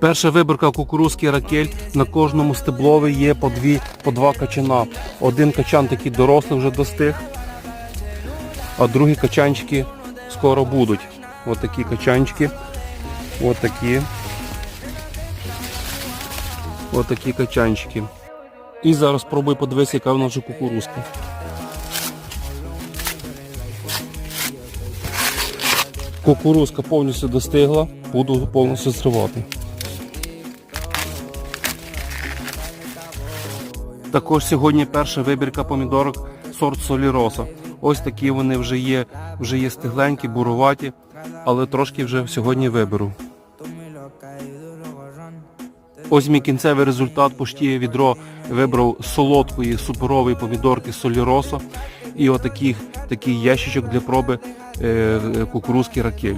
Перша виборка кукурузки ракель. На кожному стеблові є по, дві, по два качана. Один качан такий дорослий вже достиг, а другі качанчики скоро будуть. Ось такі качанчики. Ось такі. Ось такі качанчики. І зараз спробуй подивитися, яка в нас вже кукурузка. Кукурузка повністю достигла, буду повністю зривати. Також сьогодні перша вибірка помідорок сорт Соліроса. Ось такі вони вже є, вже є стигленькі, буруваті, але трошки вже сьогодні виберу. Ось мій кінцевий результат поштіє відро вибрав солодкої суперової помідорки Соліроса і отаких такий ящичок для проби е, е, кукурузки ракель.